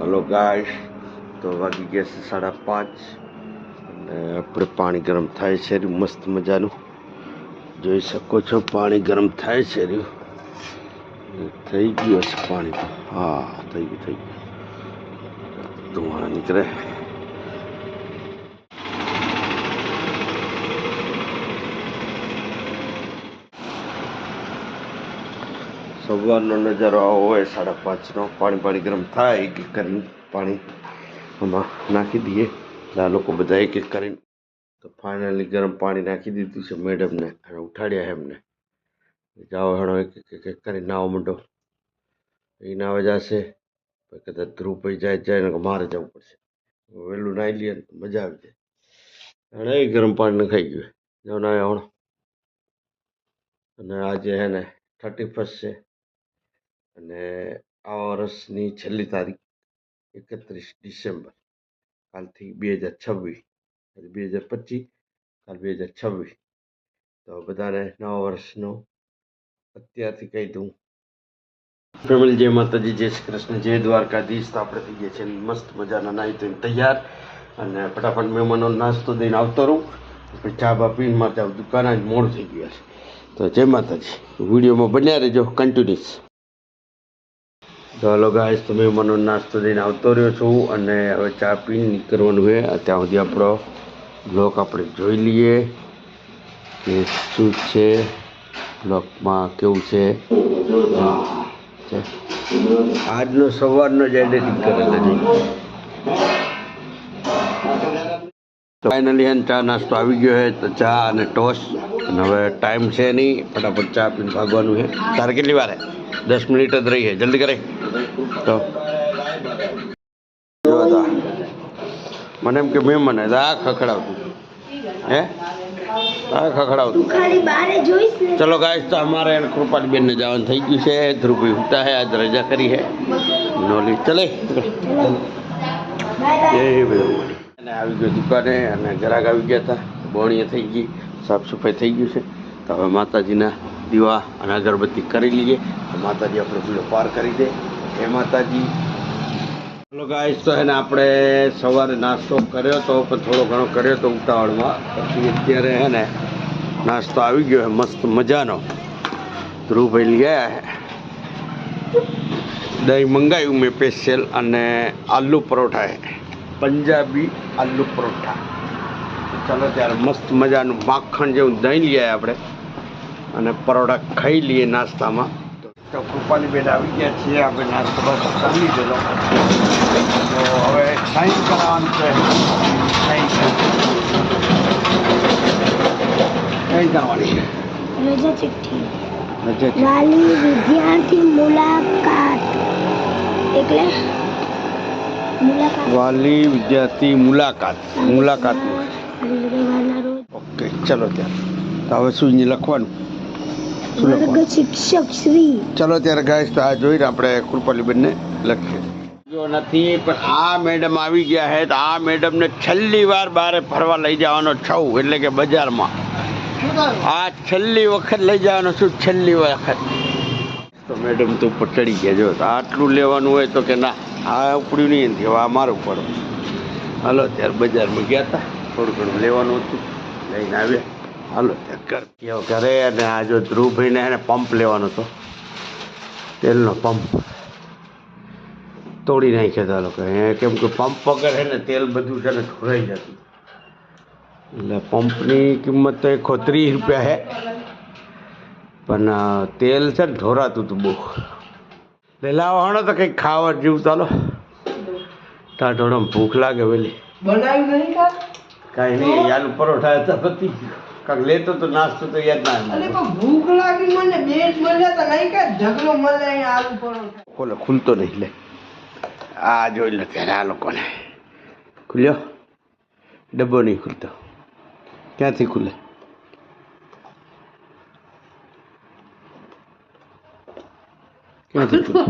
Hello ગાય તો વાગી ગયા છે સાડા પાંચ. અને આપણે પાણી ગરમ થાય છે રહ્યું. મસ્ત મજાનું. જોઈ શકો છો, પાણી ગરમ થાય છે રહ્યું. થઈ ગયું હશે પાણી હા, થઈ ગયું થઈ ગયું. ધુમાડા નીકળે. સવારનો નજારો આવો હોય સાડા પાંચનો. પાણી પાણી ગરમ થાય એક એક કરીને પાણી આમાં નાખી દઈએ. આ લોકો બધા એક એક કરીને તો ફાઇનલી ગરમ પાણી નાખી દીધું છે મેડમને. અને ઉઠાડ્યા એમને. જાઓ હેડો એક એક એક કરીને નાવા માંડો. એ નાવા જશે. કદાચ ધ્રુવ પછી જાય જાય ને મારે જવું પડશે. વહેલું નાહી લઈએ મજા આવી જાય. અને એ ગરમ પાણી ખાઈ ગયું જાઓ ના હમણાં અને આજે હે ને થર્ટી ફર્સ્ટ છે. અને આ વર્ષની છેલ્લી તારીખ એકત્રીસ ડિસેમ્બર, કાલથી બે હજાર છવ્વીસ બે હજાર પચીસ, કાલ બે હજાર છવ્વીસ. તો બધાને નવા વર્ષનો અત્યારથી કહી દઉં. ફેમિલી, જય માતાજી, જય શ્રી કૃષ્ણ, જય દ્વારકાધીશ. તો આપણે થઈ ગયા છે મસ્ત મજાના નાહી ધોઈને તૈયાર. અને ફટાફટ મહેમાનો નાસ્તો દઈને આવતો રહું. પછી ચા બા પીને મારે દુકાને મોડું થઈ ગયું છે તો જય માતાજી. વિડીયોમાં બન્યા રહેજો કન્ટિન્યુઅસ તો હલો ગાઈસ તમે મને નાસ્તો દઈને આવતો રહ્યો છું અને હવે ચા પીને નીકળવાનું છે. ત્યાં સુધી આપણો બ્લોક આપણે જોઈ લઈએ કે શું છે બ્લોકમાં કેવું છે. આજનો સવારનો જ એડિટિંગ કરેલો છે. ફાઇનલી એને ચા નાસ્તો આવી ગયો છે. તો ચા અને ટોસ અને હવે ટાઈમ છે નહીં. ફટાફટ ચા પીને ભાગવાનું છે. તારે કેટલી વાર દસ મિનિટ જ રહી છે જલ્દી કરે. તો. મને એમ કે મેં તો આ ખખડાવતું. હે? આ ખખડાવતું. ચલો ગાય તો અમારે એને કૃપાલી બેનને જવાનું થઈ ગયું છે. ધ્રુવભાઈ ઉઠતા હે આજ રજા કરી હે. નોલી ચલે. એ બધું અને આવી ગયો દુકાને અને ગ્રાહક આવી ગયા હતા બોણીએ થઈ ગઈ. સાફ સફાઈ થઈ ગયું છે. તો હવે માતાજીના દીવા અને અગરબત્તી કરી લઈએ માતાજી આપણો પીળો પાર કરી દે. એ માતાજી. ચલો ગાઈસ તો એને આપણે સવારે નાસ્તો કર્યો તો, પણ થોડો ઘણો કર્યો તો ઉતાવળમાં. પછી અત્યારે હે ને, નાસ્તો આવી ગયો મસ્ત મજાનો. ધ્રુવભાઈ ગયા દહીં મંગાવ્યું મેં સ્પેશિયલ અને આલુ પરોઠા હે. પંજાબી આલુ પરોઠા. ચાલો ત્યારે મસ્ત મજાનું માખણ જેવું દહીં લઈએ આપણે. અને પરોડા ખાઈ લઈએ નાસ્તામાં. તો કૃપાલી બેન આવી ગયા છીએ આપણે નાસ્તો બસ કરી લીધેલો. તો હવે સાઈન કરાવવાનું છે. સાઈન સાઈન કરવાની છે. રજા ચિઠ્ઠી. વાલી વિદ્યાર્થી મુલાકાત. એટલે? મુલાકાત. વાલી વિદ્યાર્થી મુલાકાત. મુલાકાત. ઓકે ચલો ત્યાં તો હવે શું લખવાનું. વર્ગ શિક્ષક શ્રી. ચલો ત્યારે ગાઈસ તો આ જોઈને આપણે કૃપાલીબેનને લખીએ. જો નથી પણ આ મેડમ આવી ગયા હે તો આ મેડમને છેલ્લી વાર બારે ફરવા લઈ જવાનો છું એટલે કે બજારમાં. આ છેલ્લી વખત લઈ જવાનો છું છેલ્લી વખત. તો મેડમ તો ઉપર ચડી ગયા જો આટલું લેવાનું હોય તો કે ના આ ઉપડ્યું નહીં થયું આ મારું પડે. હાલો ત્યારે બજારમાં ગયા હતા થોડું ઘણું લેવાનું હતું લઈને આવ્યા. હાલો ચક્કર ઘર. અને આ જો ધ્રુવભાઈને એને પંપ લેવાનો હતો. તેલનો પંપ તોડી નાખ્યા હતા લોકો. એ કેમ કે પંપ વગર હે ને તેલ બધું છે ને ઢોરાઈ જતું. એટલે પંપની કિંમત તો એકસો ત્રીસ રૂપિયા છે પણ તેલ છે ને ઢોરાતું હતું બહુ. એટલે લાવવાનો તો કંઈક ખાવા જેવું ચાલો. ટાઢોળમ ભૂખ લાગે વેલી બનાવ્યું નહીં કા? કાંઈ નહીં આલુ પરોઠા હતા પતી ગયું. કાંઈક લેતો તો નાસ્તો તો યાદ ના અરે આવ્યો. પણ ભૂખ લાગી મને બેટ મળ્યા તો નહીં કા ઢગલો મળે અહીંયા આલુ પરોઠા ખોલો ખુલતો નહીં લે. આ જોઈ લે ત્યારે આ લોકોને. ખુલ્યો? ડબ્બો નહીં ખુલતો. ક્યાંથી ખુલે? ક્યાંથી ખુલે?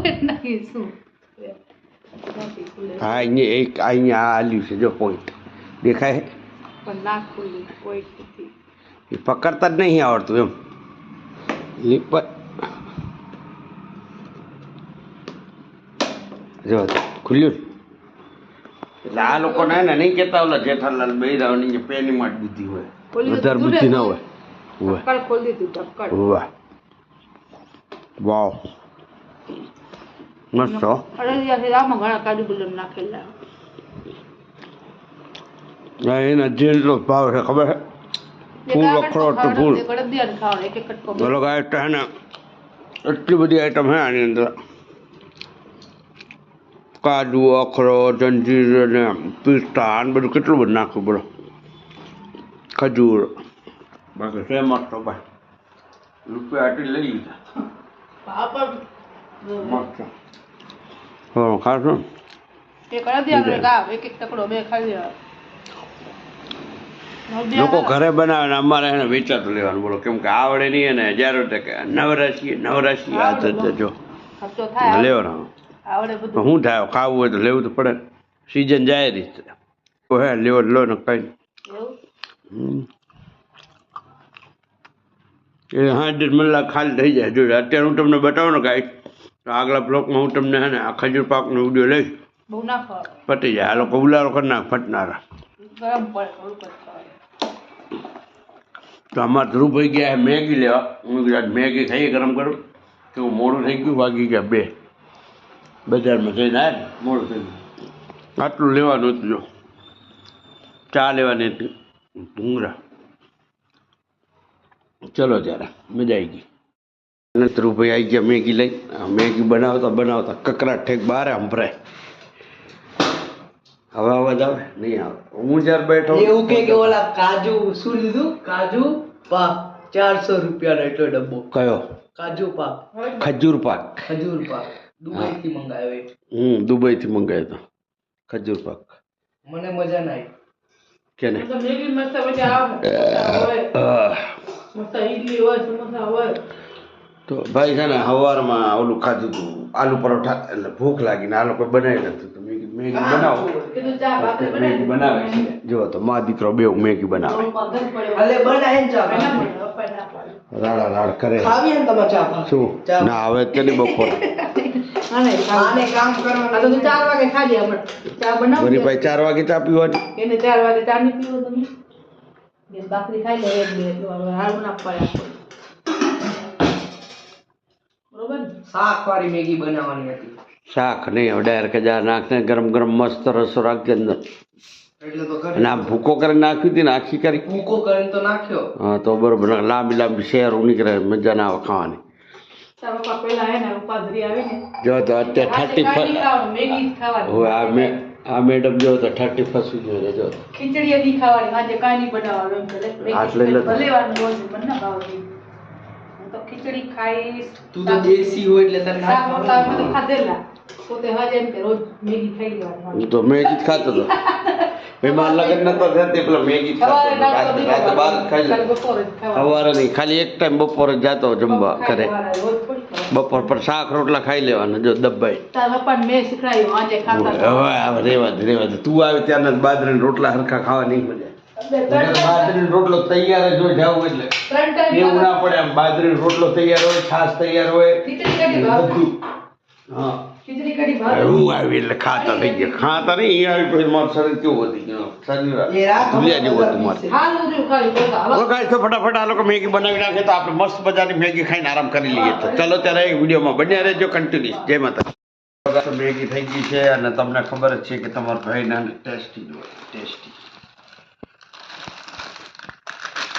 હા અહીંયા એક આ અહીંયા આ આલ્યું છે જો પોઈન્ટ દેખાય? છે? પણ ના ખુલ્લી કોઈ નથી. એ પકડતા જ નહીં આવડતું એમ. એ જો ખુલ્યું એટલે આ લોકોને હે ને નહીં કહેતા ઓલા જેઠાલાલ બૈરાવની જે પેનીમાં જ બુદ્ધિ હોય. વધારે બુદ્ધિ ના હોય. વાહ વાવ. મસ્ત એના જેટલો ભાવ છે ખબર છે? ફૂલ અખરોટ તો ફૂલ. બોલો ગાય ટહેને એટલી બધી આઈટમ હે આની અંદર. કાજુ અખરોટ જંજીર ને પિસ્તા અને બધું કેટલું બધું નાખ્યું બોલો. ખજૂર. બાકી છે મસ્ત ભાઈ. રૂપિયા આટલી લઈ લીધા. હા ખાશો? એક એક બે ખાઈ લોકો ઘરે બનાવે ને અમારે એને વેચાતું લેવાનું બોલો કેમ કે આવડે નહીં અને હજારો કે નવરાશી નવરાશી આ તે જો. લેવાનો. શું થાય? ખાવું હોય તો લેવું તો પડે. સિઝન જાય રીતે હે લેવો લો ને કઈ. એ હાંડે મલ્લા ખાલી થઈ જાય. જો અત્યારે હું તમને બતાવું ને કાંઈ તો આગલા બ્લોકમાં હું તમને હે ને આ ખજૂર પાકનો વીડિયો લઈશ. પતી જાય. આ લોકો ઉલારો કરી નાખ ફટનારા. ગરમ પડે તો અમારે ધ્રુવભાઈ ગયા મેગી લેવા. હું કીધું મેગી ખાઈએ ગરમ ગરમ. તો મોડું થઈ ગયું, વાગી ગયા બે. બજારમાં જઈને આવ્યા મોડું થઈ ગયું. આટલું લેવાનું હતું જો. ચા લેવાની હતી. ભૂંગરા ચલો ત્યારે, મજા આવી ગઈ. અને ધ્રુવભાઈ આવી ગયા મેગી લઈ મેગી બનાવતા બનાવતા કકરા ઠેક બહાર સંભળાય હવે અવાજ આવે? નહીં આવે. હું જ્યારે બેઠો એવું કે કે ઓલા કાજુ શું લીધું? કાજુ પાક ચારસો રૂપિયાનો એટલો ડબ્બો. કયો? કાજુ પાક. ખજૂર પાક. ખજૂર પાક. દુબઈ થી મંગાવ્યો. હમ દુબઈથી મંગાવ્યો તો. ખજૂર પાક. મને મજા ના આવી. કે ને તો મેગી મસ્ત મજા આવે સમોસા હોય આહ. મસ્ત ઈડલી હોય સમોસા હોય. તો ભાઈ છે ને સવારમાં ઓલું ખાધું હતું આલુ પરોઠા એટલે ભૂખ લાગીને આ લોકો બનાવી નથી તો. મેં મેગી બનાવો. કીધું ચા ભાખરી મેગી બનાવે છે. જો તો મા દીકરો બે મેગી બનાવે. અલે બનાય ચા ના ભાખરી. પડે અપાય ના પડે રાડા રાડ કરે. ખાવી ને તમે ચા શું? ના હવે તે બપોર? હા નહીં આને ખાવું. કામ આ તો કરવાનું તું ચાર વાગે ચા પીવાની ચાર વાગે ચા નહીં પીવો તમે. બે ખાઈ લે એક બે હારું ના પડે બરોબર શાક વાળી મેગી બનાવવાની હતી. શાક નહીં હવે ડાયરેક્ટ જા નાખને ગરમ ગરમ મસ્ત રસો રાખજે અંદર. ના ભૂકો અને કરી નાખ્યું ભૂકો કરીને નાખી હતી ને આખી કરી. ભૂકો કરીને તો નાખ્યો. હા તો બરોબર લાંબી લાંબી શેરો નીકળે મજા ના આવે ખાવાની. જો તો અત્યારે થર્ટી હવે આ મે આ મેડમ જો તો થર્ટી ફર્સ્ટ જોઈએ જો. ખીચડી એ નહીં ખાવાની આજે કાંઈ નહીં બનાવવાનું એટલે તો. ખીચડી ખાઈશ તું તો દેશી હોય એટલે તને ખાધેલા. પોતે હજ એમ કે રોજ મેગી ખાઈ લેવાની હું તો મેગી જ ખાતો હતો લગ્ન નતો થતી પેલા મેગી રાતે બાર ખાઈ. સવારે નહીં ખાલી એક ટાઈમ બપોરે જાતો જમવા કરે. બપોર પર શાક રોટલા ખાઈ લેવાના જો દબાઈ. હવે રેવા દે રેવા દે. તું આવે ત્યારના બાજરીના રોટલા હરખા ખાવા નહીં મજા બાજરી રોટલો તૈયાર જ હોય જાવ એટલે. એવું ના પડે આમ બાજરીનો રોટલો તૈયાર હોય છાશ તૈયાર હોય બધું. હા. ખીચડી કઢી ભાવે. હું આવી એટલે ખાતા થઈ ગયા. ખાતા નહીં એ આવી પછી મારું શરીર કેવું વધી ગયું? શરીર ભૂલ્યા જેવું હતું મારે. હાલ ઉધર્યું ખાલી બોલતા. હવે હવે કાંઈ તો ફટાફટ આ લોકો મેગી બનાવી નાખે તો આપણે મસ્ત મજાની મેગી ખાઈને આરામ કરી લઈએ. તો ચલો ત્યારે એ વિડીયોમાં બન્યા રહેજો કન્ટિન્યુઅસ જય માતા મેગી થઈ ગઈ છે અને તમને ખબર જ છે કે તમારા ભાઈ ટેસ્ટી જ હોય ટેસ્ટી.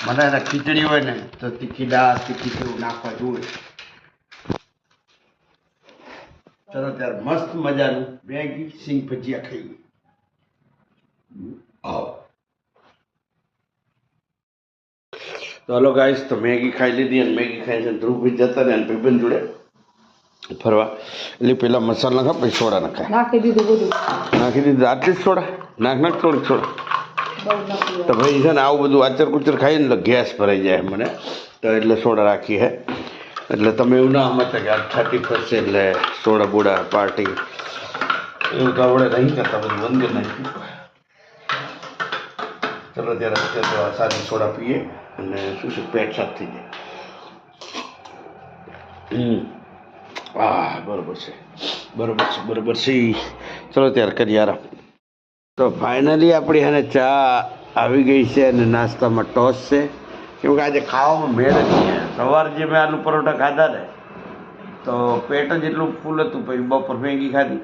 મને એને ખીચડી હોય ને તો તીખી દાળ તીખી જેવું નાખવા જોઈએ ચલો ત્યારે મસ્ત મજાનું મેગી સિંગ ભજીયા ખાઈએ. તો હલો ગાઈસ તો મેગી ખાઈ લીધી અને મેગી ખાઈ છે ધ્રુવભાઈ જતા ને ભાઈબંધ જોડે ફરવા. એટલે પેલા મસાલા નાખા પછી સોડા નખાય. નાખી દીધું બધું. નાખી દીધું આટલી જ સોડા? નાખ નાખ થોડીક સોડા. તો ભાઈ છે ને આવું બધું આચર કુચર ખાઈને ગેસ ભરાઈ જાય મને. તો એટલે સોડા રાખી હે. એટલે તમે એવું ના સમજતા કે આ થર્ટી ફર્સ્ટ એટલે સોડા બોડા પાર્ટી. એવું તો આપણે નહીં કરતા બધું બંધ નાખ્યું ચલો ત્યારે અત્યારે તો સાદી સોડા પીએ અને શું છે, પેટ સાફ થઈ જાય. આ, બરોબર છે. બરોબર છે બરોબર છે. ચલો ત્યારે કરીએ આરામ. તો ફાઇનલી આપણી હાને ચા આવી ગઈ છે અને નાસ્તામાં ટોસ છે. કેમ કે આજે ખાવામાં મેળ નહીં. સવાર જે મેં આલુ પરોઠા ખાધા ને તો પેટ જ એટલું ફૂલ હતું પછી બપોર મેગી ખાધી.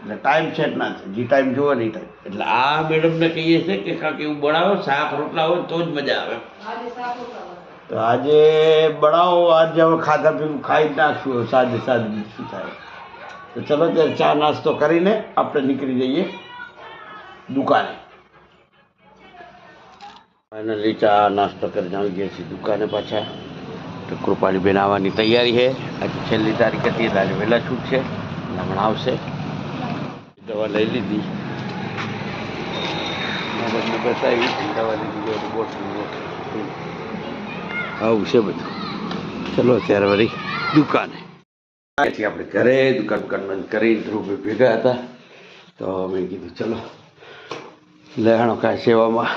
એટલે ટાઈમ સેટ ના થાય. જે ટાઈમ જોવો નહીં ટાઈમ એટલે આ મેડમને કહીએ છીએ કે કાંક એવું બનાવો શાક રોટલા હોય તો જ મજા આવે. તો આજે બનાવો આજે હવે ખાધા પીવું ખાઈ જ નાખશું સાંજે સાંજે શું થાય. તો ચલો ત્યારે ચા નાસ્તો કરીને આપણે નીકળી જઈએ દુકાને. ફાઇનલી ચા નાસ્તો કરીને આવી ગયા છીએ દુકાને પાછા. તો કૃપાળી બેન આવવાની તૈયારી છે. આજે છેલ્લી તારીખ હતી એટલે વહેલા છૂટ છે. હમણાં આવશે. દવા લઈ લીધી. મગજને બતાવી. દવા લીધી આવું છે બધું. ચલો અત્યારે વળી દુકાને. આપણે ઘરે દુકાન દુકાન બંધ કરી ધ્રુવભાઈ ભેગા હતા. તો મેં કીધું, ચલો લેણો કાંઈ સેવામાં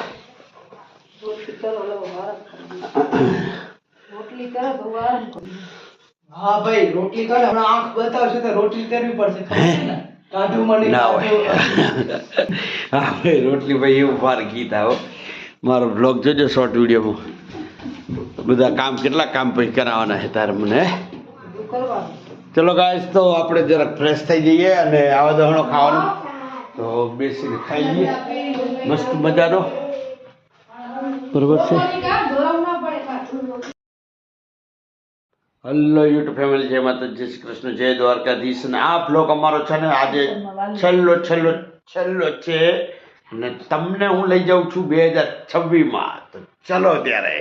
રોટલી કરો લો આરામ કરો. રોટલી કર આરામ કરો. હા ભાઈ રોટલી કર હમણાં આંખ બતાવશે તો રોટલી કરવી પડશે કાઢું મને ના? હોય. હા ભાઈ રોટલી ભાઈ એવું ફાર ગીત આવો મારો બ્લોગ જોજો શોર્ટ વિડીયોમાં બધા કામ કેટલા કામ પછી કરાવવાના છે તારે મને ચલો ગાઈસ તો આપણે જરાક ફ્રેશ થઈ જઈએ અને આવા દહણો ખાવાનું. તો બેસીને ખાઈ લઈએ. મસ્ત મજાનો. બરોબર છે કામ ધોરાવું ના પડે પાછું. હલો યુટ્યુબ ફેમિલી જય માતાજી શ્રી કૃષ્ણ, જય દ્વારકાધીશ અને આ બ્લોગ અમારો છે ને આજે છેલ્લો છેલ્લો છેલ્લો છે અને તમને હું લઈ જાઉં છું બે હજાર છવ્વીસમાં. તો ચલો ત્યારે.